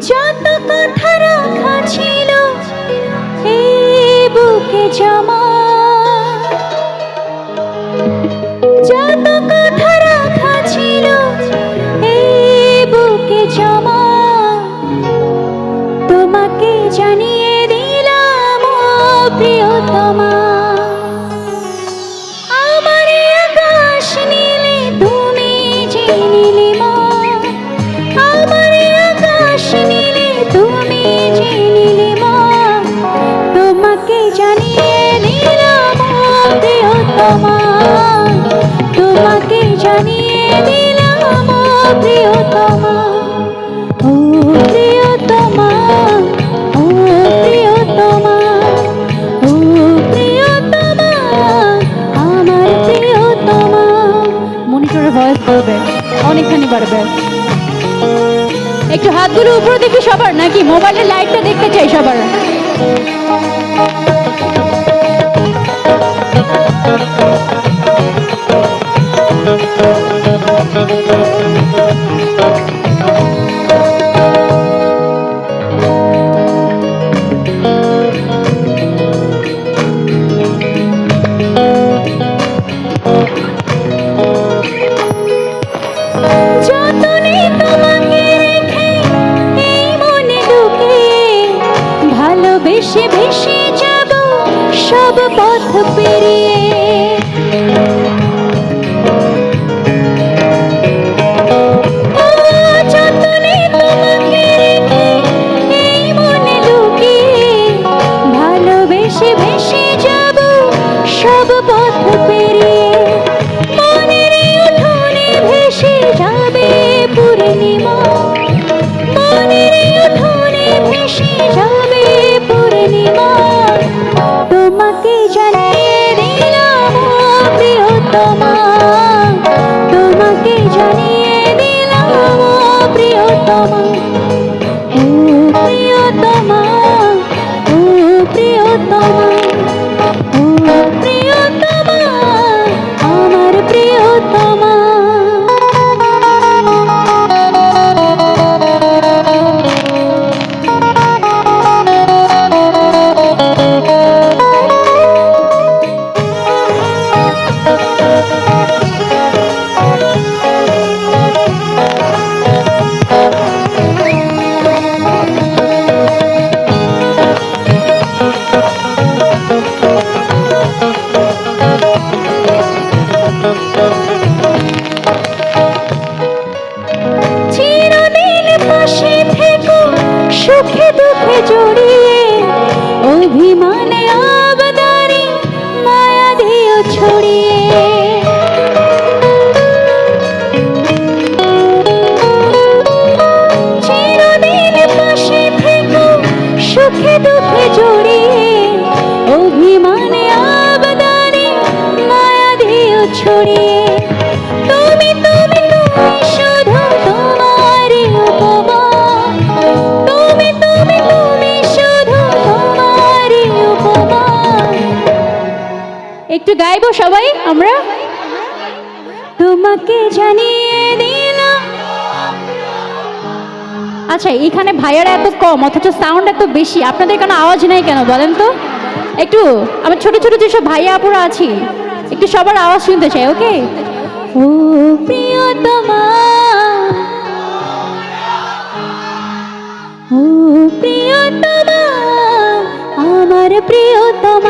যত কথা রাখা ছিল বুকে জমা প্রিয়তমা তোমাকে জানিয়ে দিলাম প্রিয়তমা, ও প্রিয়তমা ও প্রিয়তমা ও প্রিয়তমা, আমার প্রিয়তমা। মনিটরের ভয়েস বাড়বে, অনেকখানি বাড়বে। একটু হাতগুলো উপরে দেখি সবার, নাকি মোবাইলের লাইটটা দেখতে চাই সবার? ভালোবেসে ভেসে যাব সব পথ পেরিয়ে। সব পথ পেরিয়ে। দুঃখে জড়িয়ে অভিমানে আবদারে মায়া দিও ছড়িয়ে। চিরদিন পাশে থেকো, সুখে দুঃখে জড়িয়ে অভিমানে আবদারে মায়া দিও ছড়িয়ে। একটু গাইবো সবাই, আমরা? তোমাকে জানিয়ে দিলাম। আচ্ছা এখানে ভাইয়ারা এত কম, অথচ সাউন্ড এত বেশি। আপনাদের কেন আওয়াজ নাই কেন, বলেন তো? একটু, আমার ছোট ছোট যেসব ভাইয়া আপুরা আছি, একটু সবার আওয়াজ শুনতে চাই, ওকে? ও প্রিয়তমা। ও প্রিয়তমা, আমার প্রিয়তমা।